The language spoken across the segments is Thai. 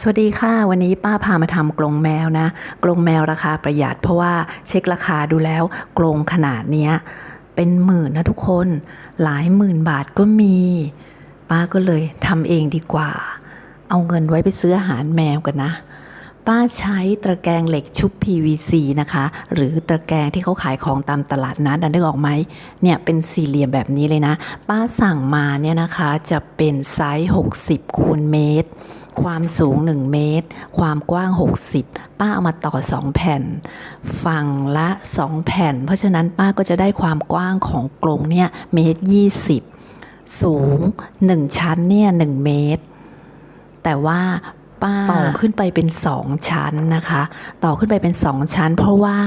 สวัสดีค่ะ วันนี้ป้าพามาทำกรงแมวนะกรงแมวราคาประหยัด เพราะว่าเช็คราคาดูแล้วกรงขนาดเนี้ยเป็นหมื่นนะทุกคนหลายหมื่นบาทก็มี ป้าก็เลยทำเองดีกว่า เอาเงินไว้ไปซื้ออาหารแมวกันนะ ป้าใช้ตะแกรงเหล็กชุบ PVC นะคะ หรือตะแกรงที่เขาขายของตามตลาดนัดอันนึกออกไหมเนี่ยเป็นสี่เหลี่ยมแบบนี้เลยนะ ป้าสั่งมาเนี่ยนะคะจะเป็นไซส์ 60คูณเมตร ความสูง 1 เมตร ความกว้าง 60 ป้าเอามาต่อ 2 แผ่น ฝั่งละ 2 แผ่น เพราะฉะนั้นป้าก็จะได้ความกว้างของกรงเนี่ยเมตร 20 สูง 1 ชั้นเนี่ย1เมตร แต่ว่า ป้าต่อขึ้นไปเป็นสองชั้นนะคะ ต่อขึ้นไปเป็นสองชั้น เพราะว่า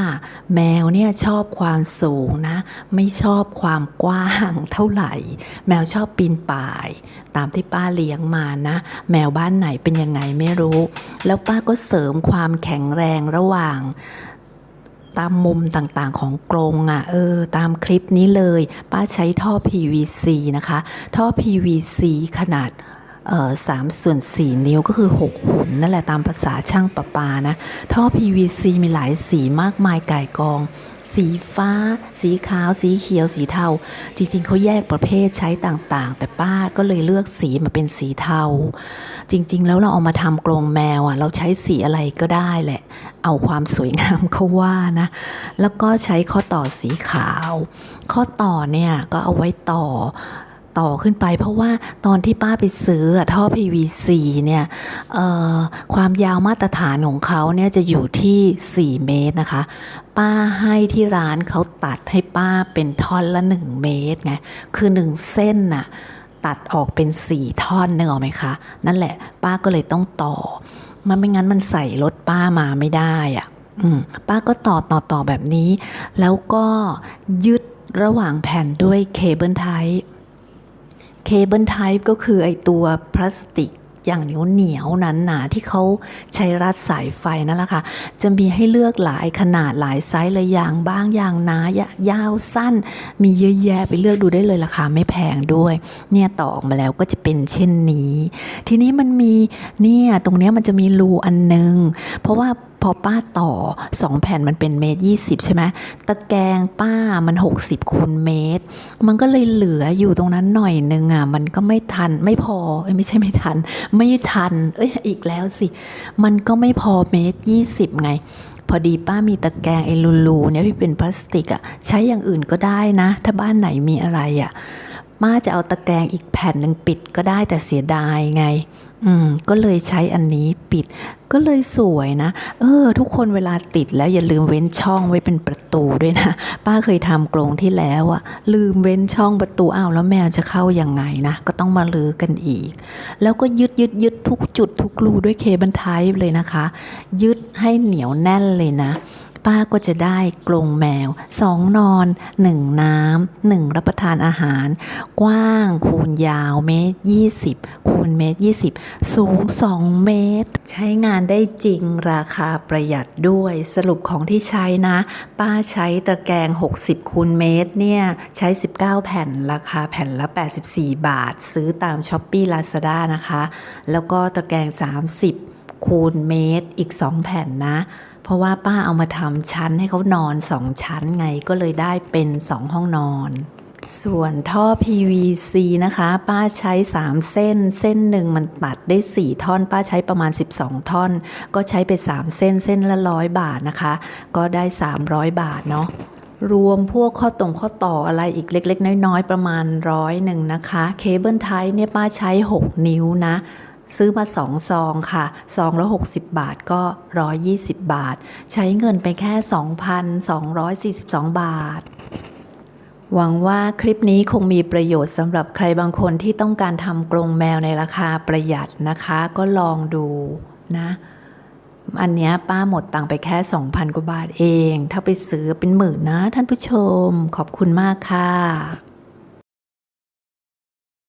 แมวเนี่ยชอบความสูงนะ ไม่ชอบความกว้างเท่าไหร่ แมวชอบปีนป่าย ตามที่ป้าเลี้ยงมานะ แมวบ้านไหนเป็นยังไงไม่รู้ แล้วป้าก็เสริมความแข็งแรงระหว่างตามมุมต่างๆของกรงอะ่ะเออตามคลิปนี้เลย ป้าใช้ท่อ PVC นะคะ ท่อ PVC ขนาด สามส่วนสี่นิ้วก็คือ 6 หุ่นนั่นแหละตามภาษาช่างประปานะ ท่อ PVC มีหลายสีมากมายก่ายกอง สีฟ้า สีขาว สีเขียว สีเทา จริงๆ เขาแยกประเภทใช้ต่างๆ แต่ป้าก็เลยเลือกสีมาเป็นสีเทา จริงๆ แล้วเราเอามาทำกรงแมวอะ เราใช้สีอะไรก็ได้แหละ เอาความสวยงามเขาว่านะ แล้วก็ใช้ข้อต่อสีขาว ข้อต่อเนี่ยก็เอาไว้ต่อ ต่อขึ้นไป เพราะว่าตอนที่ป้าไปซื้อท่อ PVC เนี่ยความยาวมาตรฐานของเขาเนี่ยจะอยู่ที่ 4 เมตรนะคะ ป้าให้ที่ร้านเขาตัดให้ป้าเป็นท่อนละ 1 เมตรไงคือ 1 เส้นน่ะตัดออกเป็น 4 ท่อนนึกออกไหมคะ นั่นแหละ ป้าก็เลยต้องต่อ มันไม่งั้นมันใส่รถป้ามาไม่ได้อะป้าก็ต่อต่อต่อแบบนี้ แล้วก็ยึดระหว่างแผ่นด้วยเคเบิลไทป์ เคเบิลไทป์ก็คือไอตัวพลาสติกอย่างเหนียวเหนียวๆหนาที่เขาใช้รัดสายไฟนั่นแหละค่ะ จะมีให้เลือกหลายขนาดหลายไซส์เลยอย่างบางอย่างหนายาวสั้น มีเยอะแยะไปเลือกดูได้เลยราคาไม่แพงด้วย เนี่ยต่อออกมาแล้วก็จะเป็นเช่นนี้ ทีนี้มันมีเนี่ยตรงเนี้ยมันจะมีรูอันนึง เพราะว่าพอป้าต่อ 2 แผ่นมันเป็นเมตร20 ใช่ไหมตะแกรงป้ามัน 60คูณเมตร มันก็เลยเหลืออยู่ตรงนั้นหน่อยนึงอะมันก็ไม่ทันไม่พอไม่ใช่ไม่ทัน ไม่ทัน เอ้ยอีกแล้วสิ มันก็ไม่พอเมตร 20 ไงพอดีป้ามีตะแกรงไอ้ลูๆเนี่ยที่เป็นพลาสติกอะใช้อย่างอื่นก็ได้นะ ถ้าบ้านไหนมีอะไรอะป้าจะเอาตะแกรงอีกแผ่นหนึ่งปิดก็ได้แต่เสียดายไง อืมก็เลยใช้อันนี้ปิด ก็เลยสวยนะ เออ ทุกคนเวลาติดแล้วอย่าลืมเว้นช่องไว้เป็นประตูด้วยนะ ป้าเคยทำกรงที่แล้วอะลืมเว้นช่องประตูอ้าวแล้วแมวจะเข้ายังไงนะ ก็ต้องมาลือกันอีก แล้วก็ยึดยึดยึดทุกจุดทุกรูด้วยเคเบิลไทป์เลยนะคะ ยึดให้เหนียวแน่นเลยนะ ป้าก็จะได้กรงแมวสองนอนหนึ่งน้ำหนึ่งรับประทานอาหาร กว้างคูณยาวเมตร20คูณเมตร20สูง2เมตร ใช้งานได้จริงราคาประหยัดด้วยสรุปของที่ใช้นะ ป้าใช้ตะแกรง60คูณเมตรเนี่ยใช้ 19 แผ่นราคาแผ่นละ 84 บาท ซื้อตาม s h อ p e e Lazada นะคะ แล้วก็ตะแกรง 30คูณเมตรอีก 2 แผ่นนะ ราะว่าป้าเอามาทำชั้นให้เขานอน2ชั้นไงก็เลยได้เป็น2ห้องนอน ส่วนท่อ PVC นะคะ ป้าใช้ 3 เส้น เส้นหนึ่งมันตัดได้ 4 ท่อน ป้าใช้ประมาณ 12 ท่อน ก็ใช้ไป 3 เส้นเส้นละร้อยบาทนะคะ ก็ได้ 300 บาทเนาะรวมพวกข้อตรงข้อต่ออะไรอีกเล็ก ๆ น้อย ๆ ประมาณร้อยหนึ่งนะคะ เคเบิลไทป์เนี่ยป้าใช้ 6 นิ้วนะ ซื้อมา2ซองค่ะซองละ60 บาทก็ 120 บาท ใช้เงินไปแค่ 2,242 บาท หวังว่าคลิปนี้คงมีประโยชน์สำหรับใครบางคนที่ต้องการทำกรงแมวในราคาประหยัดนะคะ ก็ลองดูนะ อันเนี้ยป้าหมดตังไปแค่ 2,000 กว่าบาทเอง ถ้าไปซื้อเป็นหมื่นนะท่านผู้ชม ขอบคุณมากค่ะ